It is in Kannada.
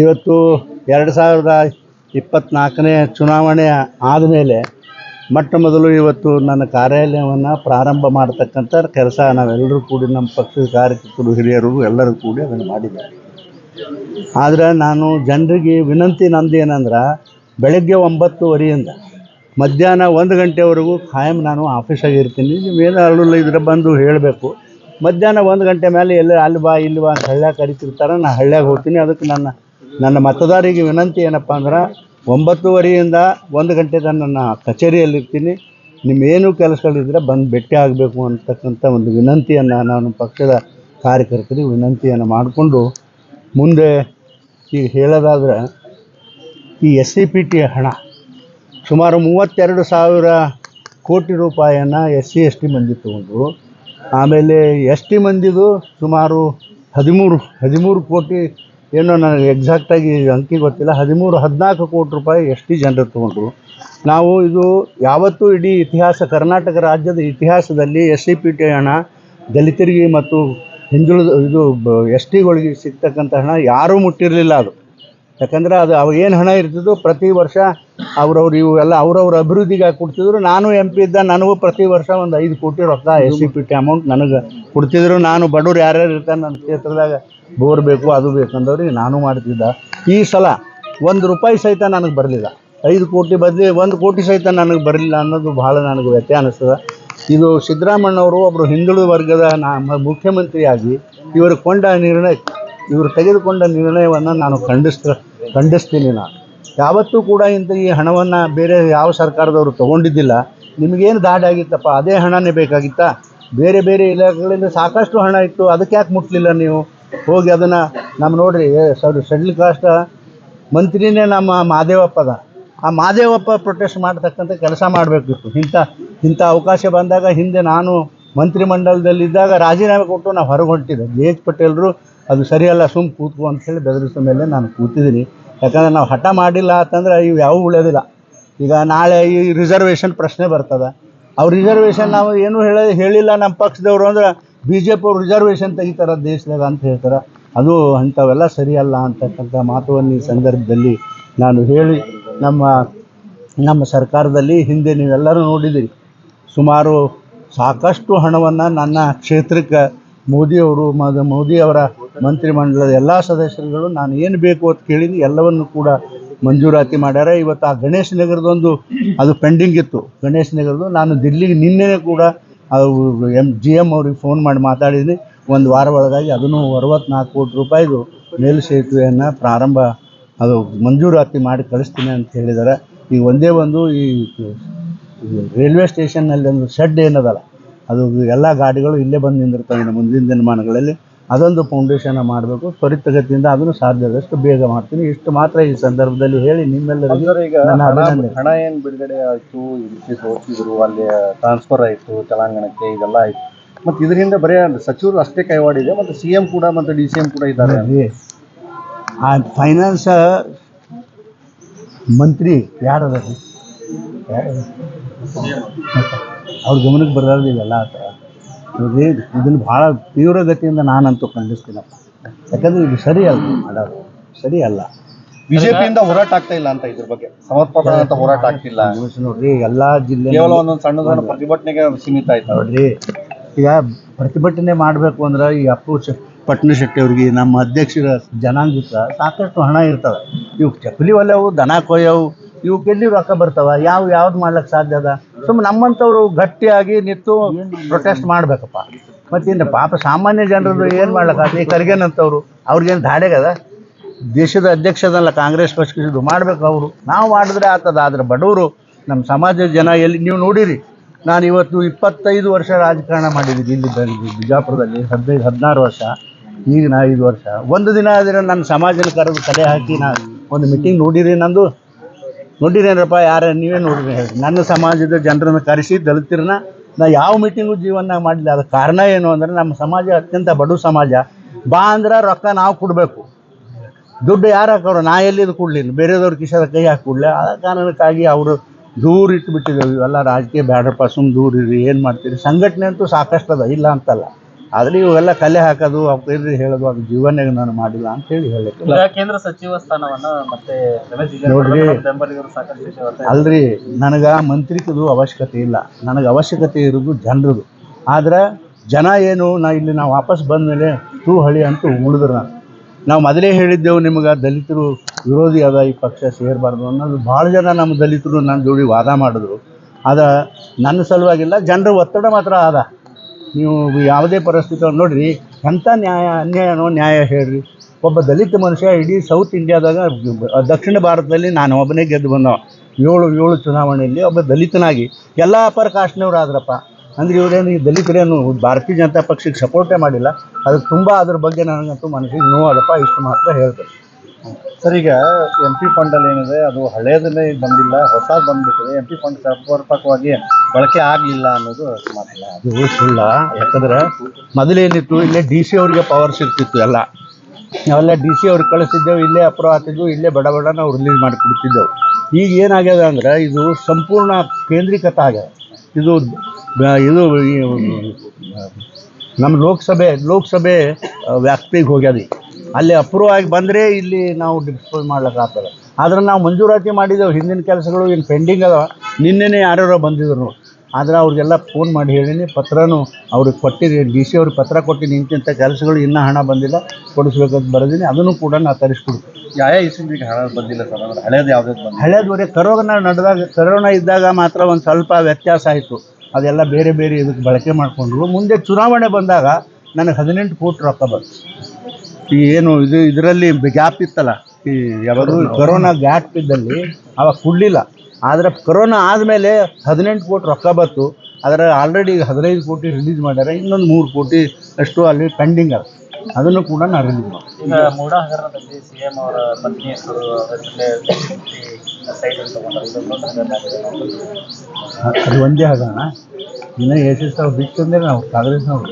ಇವತ್ತು ಎರಡು ಸಾವಿರದ ಇಪ್ಪತ್ತ್ನಾಲ್ಕನೇ ಚುನಾವಣೆ ಆದಮೇಲೆ ಮೊಟ್ಟ ಮೊದಲು ಇವತ್ತು ನನ್ನ ಕಾರ್ಯಾಲಯವನ್ನು ಪ್ರಾರಂಭ ಮಾಡತಕ್ಕಂಥ ಕೆಲಸ ನಾವೆಲ್ಲರೂ ಕೂಡಿ ನಮ್ಮ ಪಕ್ಷದ ಕಾರ್ಯಕರ್ತರು ಹಿರಿಯರು ಎಲ್ಲರೂ ಕೂಡಿ ಅದನ್ನು ಮಾಡಿದೆ ಆದರೆ ನಾನು ಜನರಿಗೆ ವಿನಂತಿ ನಂದು ಏನಂದ್ರೆ, ಬೆಳಗ್ಗೆ ಒಂಬತ್ತುವರೆಯಿಂದ ಮಧ್ಯಾಹ್ನ ಒಂದು ಗಂಟೆವರೆಗೂ ಖಾಯಂ ನಾನು ಆಫೀಸಾಗಿರ್ತೀನಿ ನೀವೇನು ಅಲ್ಲಿಲ್ಲ ಇದ್ರೆ ಬಂದು ಹೇಳಬೇಕು. ಮಧ್ಯಾಹ್ನ ಒಂದು ಗಂಟೆ ಮೇಲೆ ಎಲ್ಲ ಅಲ್ಲಿ ಬಾ, ಇಲ್ಲಿ ಬಾ ಅಂತ ಹಳ್ಳ್ಯಾಗ ಕರಿತಿರ್ತಾರೆ ನಾನು ಹಳ್ಳ್ಯಾಗ ಹೋಗ್ತೀನಿ. ಅದಕ್ಕೆ ನನ್ನ ನನ್ನ ಮತದಾರರಿಗೆ ವಿನಂತಿ ಏನಪ್ಪ ಅಂದ್ರೆ ಒಂಬತ್ತುವರೆಯಿಂದ ಒಂದು ಗಂಟೆ ನನ್ನ ಕಚೇರಿಯಲ್ಲಿರ್ತೀನಿ. ನಿಮ್ಮೇನು ಕೆಲಸಗಳಿದ್ರೆ ಬಂದು ಭೇಟಿ ಆಗಬೇಕು ಅಂತಕ್ಕಂಥ ಒಂದು ವಿನಂತಿಯನ್ನು ನಾನು ಪಕ್ಷದ ಕಾರ್ಯಕರ್ತರಿಗೆ ವಿನಂತಿಯನ್ನು ಮಾಡಿಕೊಂಡು ಮುಂದೆ ಈಗ ಹೇಳೋದಾದ್ರೆ ಈ ಎಸ್ ಸಿ ಪಿ ಟಿ ಹಣ, ಸುಮಾರು ಮೂವತ್ತೆರಡು ಸಾವಿರ ಕೋಟಿ ರೂಪಾಯಿಯನ್ನು ಎಸ್ ಸಿ ಎಸ್ ಟಿ ಮಂದಿ ತೊಗೊಂಡು ಆಮೇಲೆ ಎಸ್ ಟಿ ಮಂದಿದು ಸುಮಾರು ಹದಿಮೂರು ಹದಿಮೂರು ಕೋಟಿ ಏನೋ ನನಗೆ ಎಕ್ಸಾಕ್ಟಾಗಿ ಅಂಕಿ ಗೊತ್ತಿಲ್ಲ. ಹದಿಮೂರು, ಹದಿನಾಲ್ಕು ಕೋಟಿ ರೂಪಾಯಿ ಎಸ್ ಟಿ ಜನರು ತೊಗೊಂಡ್ರು. ನಾವು ಇದು ಯಾವತ್ತೂ ಇಡೀ ಇತಿಹಾಸ, ಕರ್ನಾಟಕ ರಾಜ್ಯದ ಇತಿಹಾಸದಲ್ಲಿ ಎಸ್ ಸಿ ಪಿ ಟಿ ಹಣ ದಲಿತರಿಗೆ ಮತ್ತು ಹಿಂದುಳಿದ ಇದು ಎಸ್ ಟಿಗಳಿಗೆ ಸಿಗ್ತಕ್ಕಂಥ ಹಣ ಯಾರೂ ಮುಟ್ಟಿರಲಿಲ್ಲ ಅದು. ಯಾಕಂದ್ರೆ ಅದು ಅವಾಗ ಏನು ಹಣ ಇರ್ತಿದ್ದು ಪ್ರತಿ ವರ್ಷ ಅವ್ರವ್ರು ಇವೆಲ್ಲ ಅವ್ರವ್ರ ಅಭಿವೃದ್ಧಿಗೆ ಕೊಡ್ತಿದ್ರು. ನಾನು ಎಂ ಪಿ ಇದ್ದ ನನಗೂ ಪ್ರತಿ ವರ್ಷ ಒಂದು ಐದು ಕೋಟಿ ರೊಕ್ಕ S C P T amount ನನಗೆ ಕೊಡ್ತಿದ್ರು. ನಾನು ಬಡವ್ರು ಯಾರ್ಯಾರು ಇರ್ತಾರೆ ನನ್ನ ಕ್ಷೇತ್ರದಾಗ ಬೋರ್ ಬೇಕು, ಅದು ಬೇಕಂದವ್ರಿಗೆ ನಾನು ಮಾಡ್ತಿದ್ದ. ಈ ಸಲ ಒಂದು ರೂಪಾಯಿ ಸಹಿತ ನನಗೆ ಬರಲಿಲ್ಲ. ಐದು ಕೋಟಿ ಬದಲಿ ಒಂದು ಕೋಟಿ ಸಹಿತ ನನಗೆ ಬರಲಿಲ್ಲ ಅನ್ನೋದು ಭಾಳ ನನಗೆ ವ್ಯತ್ಯ ಅನಿಸ್ತದೆ. ಇದು ಸಿದ್ದರಾಮಣ್ಣವರು ಒಬ್ಬರು ಹಿಂದುಳಿದ ವರ್ಗದ ಮುಖ್ಯಮಂತ್ರಿಯಾಗಿ ಇವರು ಕೊಂಡ ನಿರ್ಣಯ, ಇವರು ತೆಗೆದುಕೊಂಡ ನಿರ್ಣಯವನ್ನು ನಾನು ಖಂಡಿಸ್ತ ಖಂಡಿಸ್ತೀನಿ ನಾನು. ಯಾವತ್ತೂ ಕೂಡ ಇಂಥ ಈ ಹಣವನ್ನು ಬೇರೆ ಯಾವ ಸರ್ಕಾರದವರು ತೊಗೊಂಡಿದ್ದಿಲ್ಲ. ನಿಮಗೇನು ದಾಡಿ ಆಗಿತ್ತಪ್ಪ? ಅದೇ ಹಣನೇ ಬೇಕಾಗಿತ್ತಾ? ಬೇರೆ ಬೇರೆ ಇಲಾಖೆಗಳಿಂದ ಸಾಕಷ್ಟು ಹಣ ಇತ್ತು. ಅದಕ್ಕೆ ಯಾಕೆ ಮುಟ್ಲಿಲ್ಲ ನೀವು? ಹೋಗಿ ಅದನ್ನು ನಮ್ಮ ನೋಡ್ರಿ ಸೆಡ್ಲ್ ಕಾಸ್ಟ್ ಮಂತ್ರಿನೇ ನಮ್ಮ ಮಾದೇವಪ್ಪ ಅದ ಆ ಮಾದೇವಪ್ಪ ಪ್ರೊಟೆಸ್ಟ್ ಮಾಡ್ತಕ್ಕಂಥ ಕೆಲಸ ಮಾಡಬೇಕಿತ್ತು ಇಂಥ ಇಂಥ ಅವಕಾಶ ಬಂದಾಗ ಹಿಂದೆ ನಾನು ಮಂತ್ರಿಮಂಡಲದಲ್ಲಿದ್ದಾಗ ರಾಜೀನಾಮೆ ಕೊಟ್ಟು ನಾವು ಹೊರಗೆ ಹೊಂಟಿದ್ದೆ. ಜೆ ಎಚ್ ಪಟೇಲ್ರು, ಅದು ಸರಿಯಲ್ಲ ಸುಮ್ಮನೆ ಕೂತ್ಕೋ ಅಂತ ಹೇಳಿ ಬೆದರಿಸಿದ ಮೇಲೆ ನಾನು ಕೂತಿದ್ದೀನಿ. ಯಾಕಂದ್ರೆ ನಾವು ಹಠ ಮಾಡಿಲ್ಲ ಅಂತಂದ್ರೆ ಇವು ಯಾವೂ ಉಳಿಯೋದಿಲ್ಲ. ಈಗ ನಾಳೆ ಈ ರಿಸರ್ವೇಷನ್ ಪ್ರಶ್ನೆ ಬರ್ತದೆ. ಅವ್ರು ರಿಸರ್ವೇಷನ್ ನಾವು ಏನೂ ಹೇಳ, ಹೇಳಿಲ್ಲ ನಮ್ಮ ಪಕ್ಷದವರು ಅಂದ್ರೆ ಬಿ ಜೆ ಪಿ ಅವ್ರು ರಿಸರ್ವೇಷನ್ ತೆಗಿತಾರೆ ದೇಶದಾಗ ಅಂತ ಹೇಳ್ತಾರೆ. ಅದು ಅಂಥವೆಲ್ಲ ಸರಿಯಲ್ಲ ಅಂತಕ್ಕಂಥ ಮಾತುವನ್ನು ಈ ಸಂದರ್ಭದಲ್ಲಿ ನಾನು ಹೇಳಿ ನಮ್ಮ ನಮ್ಮ ಸರ್ಕಾರದಲ್ಲಿ ಹಿಂದೆ ನೀವೆಲ್ಲರೂ ನೋಡಿದ್ದೀರಿ ಸುಮಾರು ಸಾಕಷ್ಟು ಹಣವನ್ನು ನನ್ನ ಕ್ಷೇತ್ರಕ್ಕೆ ಮೋದಿಯವರು, ಮದ ಮೋದಿಯವರ ಮಂತ್ರಿಮಂಡಲದ ಎಲ್ಲ ಸದಸ್ಯರುಗಳು, ನಾನು ಏನು ಬೇಕು ಅಂತ ಕೇಳಿದ್ದು ಎಲ್ಲವನ್ನು ಕೂಡ ಮಂಜೂರಾತಿ ಮಾಡ್ಯಾರ. ಇವತ್ತು ಆ ಗಣೇಶ್ ನಗರದೊಂದು ಅದು ಪೆಂಡಿಂಗ್ ಇತ್ತು. ಗಣೇಶ ನಗರದ್ದು ನಾನು ದಿಲ್ಲಿಗೆ ನಿನ್ನೆ ಕೂಡ ಎಂ ಜಿ ಎಂ ಅವ್ರಿಗೆ ಫೋನ್ ಮಾಡಿ ಮಾತಾಡಿದ್ದೀನಿ ಒಂದು ವಾರ ಒಳಗಾಗಿ ಅದನ್ನು ಅರವತ್ನಾಲ್ಕು ಕೋಟಿ ರೂಪಾಯಿದು ಮೇಲು ಸೇತುವೆಯನ್ನು ಪ್ರಾರಂಭ, ಅದು ಮಂಜೂರಾತಿ ಮಾಡಿ ಕಳಿಸ್ತೀನಿ ಅಂತ ಹೇಳಿದ್ದಾರೆ ಈಗ ಒಂದೇ ಒಂದು ಈ ರೈಲ್ವೆ ಸ್ಟೇಷನ್ನಲ್ಲಿ ಒಂದು ಶೆಡ್ ಏನದಲ್ಲ, ಅದು ಎಲ್ಲ ಗಾಡಿಗಳು ಇಲ್ಲೇ ಬಂದು ನಿಂದಿರ್ತವೆ ಮುಂದಿನ ದಿನಮಾನಗಳಲ್ಲಿ. ಅದೊಂದು ಫೌಂಡೇಶನ್ ಮಾಡಬೇಕು. ತ್ವರಿತಗತಿಯಿಂದ ಅದನ್ನು ಸಾಧ್ಯದಷ್ಟು ಬೇಗ ಮಾಡ್ತೀನಿ. ಇಷ್ಟು ಮಾತ್ರ ಈ ಸಂದರ್ಭದಲ್ಲಿ ಹೇಳಿ ನಿಮ್ಮೆಲ್ಲರಿಗೂ ನನ್ನ ಹಣ ಏನು ಹಣ ಏನ್ ಬಿಡುಗಡೆ ಆಯಿತು ತೋರಿಸಿದ್ರು ಅಲ್ಲಿ ಟ್ರಾನ್ಸ್ಫರ್ ಆಯಿತು ತೆಲಂಗಾಣಕ್ಕೆ ಇದೆಲ್ಲ ಆಯಿತು. ಮತ್ತೆ ಇದರಿಂದ ಬರೀ ಸಚಿವರು ಅಷ್ಟೇ ಕೈವಾಡಿದೆ ಮತ್ತೆ ಸಿ ಎಂ ಕೂಡ ಮತ್ತೆ ಡಿ ಸಿ ಎಂ ಕೂಡ ಇದ್ದಾರೆ. ಆ ಫೈನಾನ್ಸ್ ಮಂತ್ರಿ ಯಾರದ? ಅವ್ರ ಗಮನಕ್ಕೆ ಬರೋದಿಲ್ಲ ಆ ಥರ ನೋಡ್ರಿ ಇದನ್ನು ಭಾಳ ತೀವ್ರಗತಿಯಿಂದ ನಾನಂತೂ ಖಂಡಿಸ್ತೀನಪ್ಪ ಯಾಕಂದ್ರೆ ಇದು ಸರಿ ಅಲ್ಲ ಮಾಡೋದು. ಸರಿ ಅಲ್ಲ. ಬಿಜೆಪಿಯಿಂದ ಹೋರಾಟ ಆಗ್ತಾ ಇಲ್ಲ ಅಂತ ಇದ್ರ ಬಗ್ಗೆ. ಸಮರ್ಪಕವಾದಂತ ಹೋರಾಟ ಆಗ್ತಿಲ್ಲ. ನೋಡ್ರಿ ಎಲ್ಲಾ ಜಿಲ್ಲೆ ಕೇವಲ ಒಂದೊಂದು ಸಣ್ಣ ಸಣ್ಣ ಪ್ರತಿಭಟನೆಗೆ ಸೀಮಿತ ಆಯ್ತು. ನೋಡ್ರಿ ಈಗ ಪ್ರತಿಭಟನೆ ಮಾಡಬೇಕು ಅಂದ್ರೆ ಈ ಅಪ್ಪು ಪಟ್ನ ಶೆಟ್ಟಿ ಅವ್ರಿಗೆ ನಮ್ಮ ಅಧ್ಯಕ್ಷರ ಜನಾಂಗಕ್ಕೆ ಸಾಕಷ್ಟು ಹಣ ಇರ್ತದ. ಇವು ಚಪ್ಪಲಿ ಒಲೆವು ದನ ಕೊಯ್ಯವು ಇವಕ್ಕೆಲ್ಲಿ ರೊಕ್ಕ ಬರ್ತಾವ? ಯಾವ ಯಾವ್ದು ಮಾಡ್ಲಿಕ್ಕೆ ಸಾಧ್ಯ ಅದ? ಸುಮ್ಮನೆ ನಮ್ಮಂಥವ್ರು ಗಟ್ಟಿಯಾಗಿ ನಿಂತು ಪ್ರೊಟೆಸ್ಟ್ ಮಾಡಬೇಕಪ್ಪ. ಮತ್ತೇನು ಪಾಪ ಸಾಮಾನ್ಯ ಜನರದ್ದು ಏನು ಮಾಡ್ಲಿಕ್ಕೆ ಈ ಕರ್ಗೇನಂಥವ್ರು ಅವ್ರಿಗೇನು ಧಾಡೆಗದ ದೇಶದ ಅಧ್ಯಕ್ಷದಲ್ಲ ಕಾಂಗ್ರೆಸ್ ಪಕ್ಷದ್ದು ಮಾಡ್ಬೇಕು ಅವರು. ನಾವು ಮಾಡಿದ್ರೆ ಆಗ್ತದ ಆದ್ರೆ ಬಡವರು ನಮ್ಮ ಸಮಾಜದ ಜನ ಎಲ್ಲಿ ನೀವು ನೋಡಿರಿ ನಾನು ಇವತ್ತು ಇಪ್ಪತ್ತೈದು ವರ್ಷ ರಾಜಕಾರಣ ಮಾಡಿದ್ದೀನಿ ಇಲ್ಲಿ ಬಿಜಾಪುರದಲ್ಲಿ ಹದಿನೈದು ಹದಿನಾರು ವರ್ಷ ಈಗ ನಾ ಐದು ವರ್ಷ. ಒಂದು ದಿನ ಆದರೆ ನನ್ನ ಸಮಾಜನ ಕರೆದು ಕಲೆ ಹಾಕಿ ನಾನು ಒಂದು ಮೀಟಿಂಗ್ ನೋಡಿರಿ ನಂದು. ನೋಡಿರೇನಪ್ಪ ಯಾರ, ನೀವೇ ನೋಡಿರಿ ನನ್ನ ಸಮಾಜದ ಜನರನ್ನು ಕರೆಸಿ ದಲಿತರನ್ನ, ನಾ ಯಾವ ಮೀಟಿಂಗು ಜೀವನ ಮಾಡಲಿಲ್ಲ. ಅದಕ್ಕೆ ಕಾರಣ ಏನು ಅಂದರೆ, ನಮ್ಮ ಸಮಾಜ ಅತ್ಯಂತ ಬಡ ಸಮಾಜ. ಬಾ ಅಂದ್ರೆ ರೊಕ್ಕ ನಾವು ಕೊಡಬೇಕು. ದುಡ್ಡು ಯಾರು ಹಾಕೋರು? ನಾ ಎಲ್ಲಿದು ಕೊಡಲಿಲ್ಲ. ಬೇರೆದವ್ರ ಕಿಶದ ಕೈ ಹಾಕಿ ಕೊಡಲಿ ಆ ಕಾರಣಕ್ಕಾಗಿ ಅವರು ದೂರ ಇಟ್ಬಿಟ್ಟಿದ್ದೇವೆ ಇವೆಲ್ಲ ರಾಜಕೀಯ ಬ್ಯಾಡ್ರಪ್ಪ ಸುಮ್ಮನೆ ದೂರ ಇರಿ, ಏನು ಮಾಡ್ತೀರಿ? ಸಂಘಟನೆ ಅಂತೂ ಸಾಕಷ್ಟು ಅದ. ಇಲ್ಲ ಅಂತಲ್ಲ. ಆದರೆ ಇವೆಲ್ಲ ಕಲೆ ಹಾಕೋದು ಅವ್ರಿ ಹೇಳೋದು ಅದು ಜೀವನಾಗ ನಾನು ಮಾಡಿಲ್ಲ ಅಂತ ಹೇಳಿ ಹೇಳಿ ಈಗ ಕೇಂದ್ರ ಸಚಿವ ಸ್ಥಾನವನ್ನ ಮತ್ತೆ ನೋಡ್ರಿ. ಅಲ್ರಿ ನನಗ ಮಂತ್ರಿಕದು ಅವಶ್ಯಕತೆ ಇಲ್ಲ. ನನಗೆ ಅವಶ್ಯಕತೆ ಇರೋದು ಜನರದು. ಆದ್ರೆ ಜನ ಏನು ನಾ ಇಲ್ಲಿ ನಾವು ವಾಪಸ್ ಬಂದ ಮೇಲೆ ತೂ ಹಳಿ ಅಂತ ಉಳಿದ್ರು ನಾನು. ನಾವು ಮೊದಲೇ ಹೇಳಿದ್ದೆವು ನಿಮಗೆ ದಲಿತರು ವಿರೋಧಿ ಅದ ಈ ಪಕ್ಷ ಸೇರಬಾರ್ದು ಅನ್ನೋದು. ಭಾಳ ಜನ ನಮ್ಮ ದಲಿತರು ನನ್ನ ಜೋಡಿ ವಾದ ಮಾಡಿದ್ರು. ಆದ ನನ್ನ ಸಲುವಾಗಿಲ್ಲ ಜನರ ಒತ್ತಡ ಮಾತ್ರ ಆದ. ನೀವು ಯಾವುದೇ ಪರಿಸ್ಥಿತಿ ನೋಡಿರಿ ಎಂಥ ನ್ಯಾಯ, ಅನ್ಯಾಯನೋ ನ್ಯಾಯ ಹೇಳ್ರಿ. ಒಬ್ಬ ದಲಿತ ಮನುಷ್ಯ ಇಡೀ ಸೌತ್ ಇಂಡಿಯಾದಾಗ ದಕ್ಷಿಣ ಭಾರತದಲ್ಲಿ ನಾನು ಒಬ್ಬನೇ ಗೆದ್ದು ಬಂದವ ಏಳು ಏಳು ಚುನಾವಣೆಯಲ್ಲಿ ಒಬ್ಬ ದಲಿತನಾಗಿ. ಎಲ್ಲ ಅಪರ ಕಾಸ್ಟ್ನವ್ರು ಆದ್ರಪ್ಪ. ಅಂದ್ರೆ ಇವರೇನು ಈ ದಲಿತರೇನು, ಭಾರತೀಯ ಜನತಾ ಪಕ್ಷಕ್ಕೆ ಸಪೋರ್ಟೇ ಮಾಡಿಲ್ಲ. ಅದಕ್ಕೆ ತುಂಬ ಅದ್ರ ಬಗ್ಗೆ ನನಗಂತೂ ಮನಸ್ಸಿಗೆ ನೋವಾದಪ್ಪ ಇಷ್ಟು ಮಾತ್ರ ಹೇಳ್ತೇನೆ. ಸರ್, ಈಗ ಎಂ ಪಿ ಫಂಡಲ್ಲಿ ಏನಿದೆ, ಅದು ಹಳೇದನ್ನೇ ಬಂದಿಲ್ಲ, ಹೊಸದು ಬಂದ್ಬಿಟ್ಟಿದೆ. ಎಂ ಪಿ ಫಂಡ್ ಸಮರ್ಪಕವಾಗಿ ಬಳಕೆ ಆಗಲಿಲ್ಲ ಅನ್ನೋದು ಅದು ಸುಳ್ಳ ಯಾಕಂದ್ರೆ ಮೊದಲೇನಿತ್ತು, ಇಲ್ಲೇ ಡಿ ಸಿ ಅವ್ರಿಗೆ ಪವರ್ ಇರ್ತಿತ್ತು ಎಲ್ಲ. ನಾವೆಲ್ಲ ಡಿ ಸಿ ಅವ್ರಿಗೆ ಕಳಿಸ್ತಿದ್ದೆವು, ಇಲ್ಲೇ ಅಪ್ರೂವ್ ಆಗ್ತಿದ್ವು, ಇಲ್ಲೇ ಬಡ ಬಡ ನಾವು ರಿಲೀಸ್ ಮಾಡಿ ಕೊಡ್ತಿದ್ದೆವು ಈಗ ಏನಾಗ್ಯದ ಅಂದ್ರೆ, ಇದು ಸಂಪೂರ್ಣ ಕೇಂದ್ರೀಕೃತ ಆಗ್ಯದ. ಇದು ಇದು ನಮ್ಮ ಲೋಕಸಭೆ ಲೋಕಸಭೆ ವ್ಯಾಪ್ತಿಗೆ ಹೋಗ್ಯದ. ಅಲ್ಲಿ ಅಪ್ರೂವ್ ಆಗಿ ಬಂದರೆ ಇಲ್ಲಿ ನಾವು ಡಿಸ್ಪೋಸ್ ಮಾಡ್ಲಿಕ್ಕೆ ಆಗ್ತದೆ. ಆದ್ರೆ ನಾವು ಮಂಜೂರಾತಿ ಮಾಡಿದ್ದೇವೆ ಹಿಂದಿನ ಕೆಲಸಗಳು ಏನು ಪೆಂಡಿಂಗ್ ಅದಾವ. ನಿನ್ನೆನೇ ಯಾರ್ಯಾರೋ ಬಂದಿದ್ರು. ಆದ್ರೆ ಅವ್ರಿಗೆಲ್ಲ ಫೋನ್ ಮಾಡಿ ಹೇಳೀನಿ ಪತ್ರನೂ ಅವ್ರಿಗೆ ಕೊಟ್ಟಿದ್ದೀನಿ ಡಿ ಸಿ ಅವ್ರಿಗೆ ಪತ್ರ ಕೊಟ್ಟಿನಿ ಇಂತಿಂಥ ಕೆಲಸಗಳು ಇನ್ನೂ ಹಣ ಬಂದಿಲ್ಲ ಕೊಡಿಸ್ಬೇಕಂತ ಬರೆದೀನಿ ಅದನ್ನು ಕೂಡ ನಾ ತರಿಸ್ಕೊಡ್ತೀನಿ ಯಾವ ಇಸಿಂದ್ರಿಗೆ ಹಣ ಬಂದಿಲ್ಲ ಸರ್? ಅಂದ್ರೆ ಹಳೇದು ಯಾವುದೇ ಹಳೇದುವರೆ ಕರೋನಾ ನಡೆದಾಗ ಕರೋನಾ ಇದ್ದಾಗ ಮಾತ್ರ ಒಂದು ಸ್ವಲ್ಪ ವ್ಯತ್ಯಾಸ ಆಯಿತು. ಅದೆಲ್ಲ ಬೇರೆ ಬೇರೆ ಇದಕ್ಕೆ ಬಳಕೆ ಮಾಡಿಕೊಂಡ್ರು. ಮುಂದೆ ಚುನಾವಣೆ ಬಂದಾಗ ನನಗೆ ಹದಿನೆಂಟು ಕೋಟಿ ರೊಕ್ಕ ಬಂತು. ಏನು ಇದು ಇದರಲ್ಲಿ ಗ್ಯಾಪ್ ಇತ್ತಲ್ಲ ಈ ಯಾವಾಗ ಕೊರೋನಾ ಗ್ಯಾಪ್ ಇದ್ದಲ್ಲಿ ಅವಾಗ ಕೊಡಲಿಲ್ಲ. ಆದರೆ ಕೊರೋನಾ ಆದಮೇಲೆ ಹದಿನೆಂಟು ಕೋಟಿ ರೊಕ್ಕ ಬಂತು. ಅದರ ಆಲ್ರೆಡಿ ಹದಿನೈದು ಕೋಟಿ ರಿಲೀಸ್ ಮಾಡ್ಯಾರ ಇನ್ನೊಂದು ಮೂರು ಕೋಟಿ ಅಷ್ಟು ಅಲ್ಲಿ ಪೆಂಡಿಂಗ್ ಅದ ಅದನ್ನು ಕೂಡ ನಾನು ರಿಲೀಸ್ ಮಾಡಿ ಸಿಎಂ ಅವರ ಪತ್ನಿ ಹೆಸರು. ಅದು ಒಂದೇ ಹಗರಣ. ಇನ್ನು ಎಸ್ ಎಸ್ ಅವ್ರು ಬಿಟ್ಟು ಅಂದರೆ ನಾವು ಕಾಂಗ್ರೆಸ್ನವ್ರು.